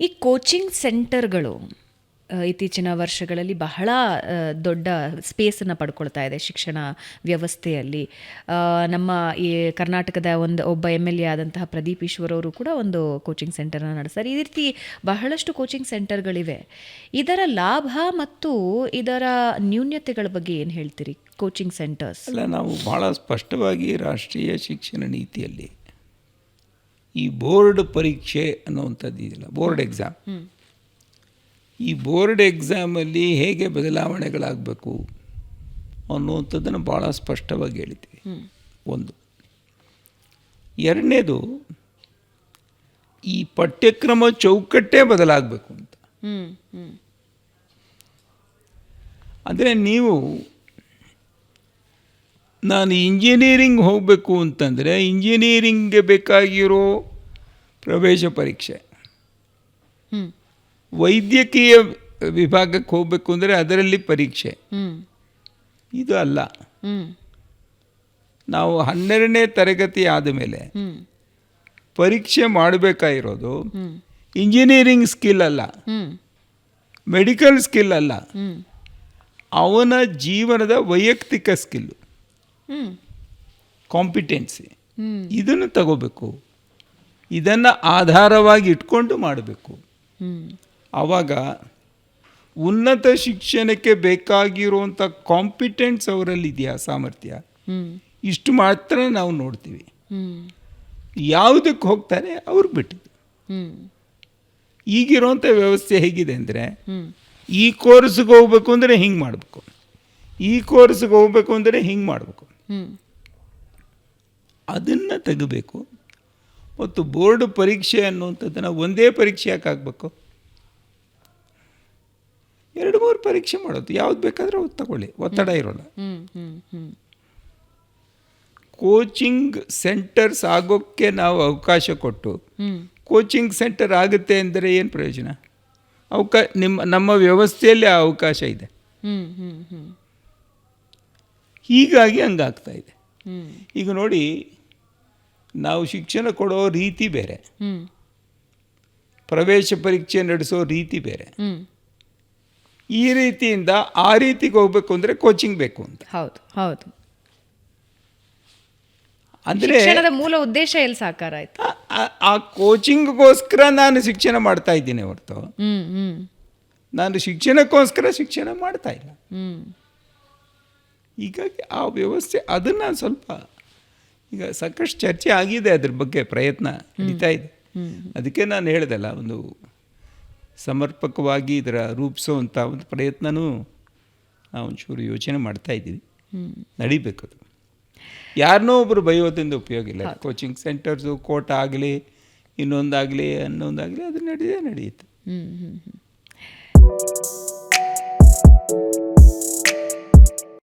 ಈ ಕೋಚಿಂಗ್ ಸೆಂಟರ್ಗಳು ಇತ್ತೀಚಿನ ವರ್ಷಗಳಲ್ಲಿ ಬಹಳ ದೊಡ್ಡ ಸ್ಪೇಸನ್ನು ಪಡ್ಕೊಳ್ತಾ ಇದೆ ಶಿಕ್ಷಣ ವ್ಯವಸ್ಥೆಯಲ್ಲಿ. ನಮ್ಮ ಈ ಕರ್ನಾಟಕದ ಒಂದು ಒಬ್ಬ ಎಂ ಎಲ್ ಎ ಆದಂತಹ ಪ್ರದೀಪ್ ಈಶ್ವರ್ ಅವರು ಕೂಡ ಒಂದು ಕೋಚಿಂಗ್ ಸೆಂಟರ್ನ ನಡೆಸ್ತಾರೆ. ಈ ರೀತಿ ಬಹಳಷ್ಟು ಕೋಚಿಂಗ್ ಸೆಂಟರ್ಗಳಿವೆ ಇದರ ಲಾಭ ಮತ್ತು ಇದರ ನ್ಯೂನ್ಯತೆಗಳ ಬಗ್ಗೆ ಏನು ಹೇಳ್ತೀರಿ? ಕೋಚಿಂಗ್ ಸೆಂಟರ್ಸ್ ಅಲ್ಲ, ನಾವು ಭಾಳ ಸ್ಪಷ್ಟವಾಗಿ ರಾಷ್ಟ್ರೀಯ ಶಿಕ್ಷಣ ನೀತಿಯಲ್ಲಿ ಈ ಬೋರ್ಡ್ ಪರೀಕ್ಷೆ ಅನ್ನುವಂಥದ್ದು ಇದೆಯಲ್ಲ ಬೋರ್ಡ್ ಎಕ್ಸಾಮ್. ಈ ಬೋರ್ಡ್ ಎಕ್ಸಾಮಲ್ಲಿ ಹೇಗೆ ಬದಲಾವಣೆಗಳಾಗಬೇಕು ಅನ್ನುವಂಥದ್ದನ್ನು ಭಾಳ ಸ್ಪಷ್ಟವಾಗಿ ಹೇಳಿದ್ದೀವಿ. ಒಂದು. ಎರಡನೇದು ಈ ಪಠ್ಯಕ್ರಮ ಚೌಕಟ್ಟೇ ಬದಲಾಗಬೇಕು ಅಂತ. ಅಂದರೆ ನೀವು ನಾನು ಇಂಜಿನಿಯರಿಂಗ್ ಹೋಗಬೇಕು ಅಂತಂದರೆ ಇಂಜಿನಿಯರಿಂಗ್ಗೆ ಬೇಕಾಗಿರೋ ಪ್ರವೇಶ ಪರೀಕ್ಷೆ. ವೈದ್ಯಕೀಯ ವಿಭಾಗಕ್ಕೆ ಹೋಗಬೇಕು ಅಂದರೆ ಅದರಲ್ಲಿ ಪರೀಕ್ಷೆ. ಇದು ಅಲ್ಲ. ನಾವು ಹನ್ನೆರಡನೇ ತರಗತಿ ಆದ ಮೇಲೆ ಪರೀಕ್ಷೆ ಮಾಡಬೇಕಾಗಿರೋದು ಇಂಜಿನಿಯರಿಂಗ್ ಸ್ಕಿಲ್ ಅಲ್ಲ. ಮೆಡಿಕಲ್ ಸ್ಕಿಲ್ ಅಲ್ಲ. ಅವನ ಜೀವನದ ವೈಯಕ್ತಿಕ ಸ್ಕಿಲ್ಲು ಕಾಂಪಿಟೆನ್ಸಿ. ಇದನ್ನು ತಗೋಬೇಕು. ಇದನ್ನು ಆಧಾರವಾಗಿ ಇಟ್ಕೊಂಡು ಮಾಡಬೇಕು. ಆವಾಗ ಉನ್ನತ ಶಿಕ್ಷಣಕ್ಕೆ ಬೇಕಾಗಿರುವಂಥ ಕಾಂಪಿಟೆನ್ಸ್ ಅವರಲ್ಲಿ ಇದೆಯಾ ಸಾಮರ್ಥ್ಯ ಇಷ್ಟು ಮಾತ್ರ ನಾವು ನೋಡ್ತೀವಿ. ಯಾವುದಕ್ಕೆ ಹೋಗ್ತಾರೆ ಅವ್ರು ಬಿಟ್ಟಿದ್ದು. ಈಗಿರುವಂಥ ವ್ಯವಸ್ಥೆ ಹೇಗಿದೆ ಅಂದರೆ ಈ ಕೋರ್ಸ್ಗೆ ಹೋಗ್ಬೇಕು ಅಂದರೆ ಹಿಂಗೆ ಮಾಡಬೇಕು. ಈ ಕೋರ್ಸ್ಗೆ ಹೋಗ್ಬೇಕು ಅಂದರೆ ಹಿಂಗೆ ಮಾಡಬೇಕು. ಅದನ್ನು ತೆಗಬೇಕು. ಮತ್ತು ಬೋರ್ಡ್ ಪರೀಕ್ಷೆ ಅನ್ನುವಂಥದ್ದನ್ನು ಒಂದೇ ಪರೀಕ್ಷೆ ಯಾಕೆ ಆಗಬೇಕು ಎರಡು ಮೂರು ಪರೀಕ್ಷೆ ಮಾಡೋದು. ಯಾವ್ದು ಬೇಕಾದರೂ ಅವ್ರು ತಗೊಳ್ಳಿ. ಒತ್ತಡ ಇರೋಲ್ಲ. ಕೋಚಿಂಗ್ ಸೆಂಟರ್ಸ್ ಆಗೋಕ್ಕೆ ನಾವು ಅವಕಾಶ ಕೊಟ್ಟು ಕೋಚಿಂಗ್ ಸೆಂಟರ್ ಆಗುತ್ತೆ ಅಂದರೆ ಏನು ಪ್ರಯೋಜನ? ಅವಕಾ ನಿಮ್ಮ ನಮ್ಮ ವ್ಯವಸ್ಥೆಯಲ್ಲಿ ಆ ಅವಕಾಶ ಇದೆ. ಹೀಗಾಗಿ ಹಂಗಾಗ್ತಾ ಇದೆ. ಈಗ ನೋಡಿ ನಾವು ಶಿಕ್ಷಣ ಕೊಡೋ ರೀತಿ ಬೇರೆ. ಪ್ರವೇಶ ಪರೀಕ್ಷೆ ನಡೆಸೋ ರೀತಿ ಬೇರೆ. ಈ ರೀತಿಯಿಂದ ಆ ರೀತಿಗೆ ಹೋಗ್ಬೇಕು ಅಂದರೆ ಕೋಚಿಂಗ್ ಬೇಕು ಅಂತ. ಹೌದು ಹೌದು. ಅಂದರೆ ಮೂಲ ಉದ್ದೇಶ ಎಲ್ಲಿ ಸಾಕಾರ ಆಯ್ತು? ಆ- ಕೋಚಿಂಗ್ಗೋಸ್ಕರ ನಾನು ಶಿಕ್ಷಣ ಮಾಡ್ತಾ ಇದ್ದೀನಿ ಹೊರತು. ನಾನು ಶಿಕ್ಷಣಕ್ಕೋಸ್ಕರ ಶಿಕ್ಷಣ ಮಾಡ್ತಾ ಇಲ್ಲ. ಹೀಗಾಗಿ ಆ ವ್ಯವಸ್ಥೆ ಅದನ್ನು ಸ್ವಲ್ಪ ಈಗ ಸಾಕಷ್ಟು ಚರ್ಚೆ ಆಗಿದೆ ಅದ್ರ ಬಗ್ಗೆ ಪ್ರಯತ್ನ ನಡೀತಾ ಇದೆ. ಅದಕ್ಕೆ ನಾನು ಹೇಳ್ದಲ್ಲ ಒಂದು ಸಮರ್ಪಕವಾಗಿ ಇದರ ರೂಪಿಸುವಂಥ ಒಂದು ಪ್ರಯತ್ನನೂ ನಾವು ಒಂಚೂರು ಯೋಚನೆ ಮಾಡ್ತಾ ಇದ್ದೀವಿ. ನಡಿಬೇಕು ಅದು. ಯಾರನ್ನೋ ಒಬ್ಬರು ಬಯೋದಿಂದ ಉಪಯೋಗ ಇಲ್ಲ. ಕೋಚಿಂಗ್ ಸೆಂಟರ್ಸು ಕೋಟ ಆಗಲಿ ಇನ್ನೊಂದಾಗಲಿ ಅನ್ನೊಂದಾಗಲಿ ಅದು ನಡೆದೇ ನಡೆಯುತ್ತೆ. ಹ್ಞೂ ಹ್ಞೂ ಹ್ಞೂ